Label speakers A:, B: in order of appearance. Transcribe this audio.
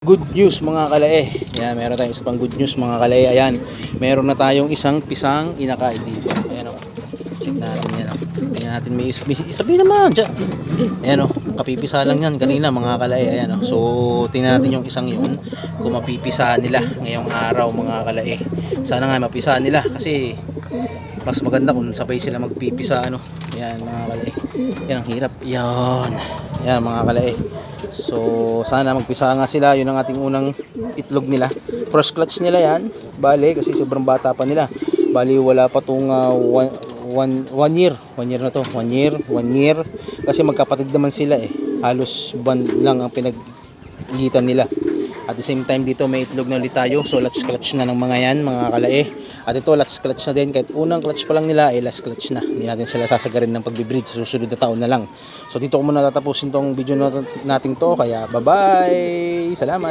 A: Good news mga kalae. Yan, meron tayong isa pang good news mga kalae. Ayan, meron na tayong isang pisang inakain dito. Ayan o. Check natin yan o. Tingnan natin may, may isabi naman. Diyan. Ayan o. Kapipisa lang yan kanina mga kalae. Ayan o. So, tingnan natin yung isang yun. Kung mapipisa nila ngayong araw mga kalae. Sana nga mapisa nila kasi mas maganda kung sabay sila magpipisa ano. Yan mga kalae. Yan ang hirap. Yan. Yan mga kalae. So, sana magpisa nga sila. Yun ang ating unang itlog nila. First clutch nila yan. Bale, kasi sobrang bata pa nila. Bali, wala pa tong ah, one, one, one year. One year na to. One year. One year. Kasi magkapatid naman sila eh. Halos buwan lang ang pinag-igitan nila. At the same time dito may itlog na ulit tayo. So last clutch na ng mga yan, mga kalae. At ito last clutch na din. Kahit unang clutch pa lang nila, eh last clutch na. Hindi natin sila sasagarin ng pagbibreed sa susunod na taon na lang. So dito ko muna tatapusin tong video nat- nating to. Kaya bye bye! Salamat!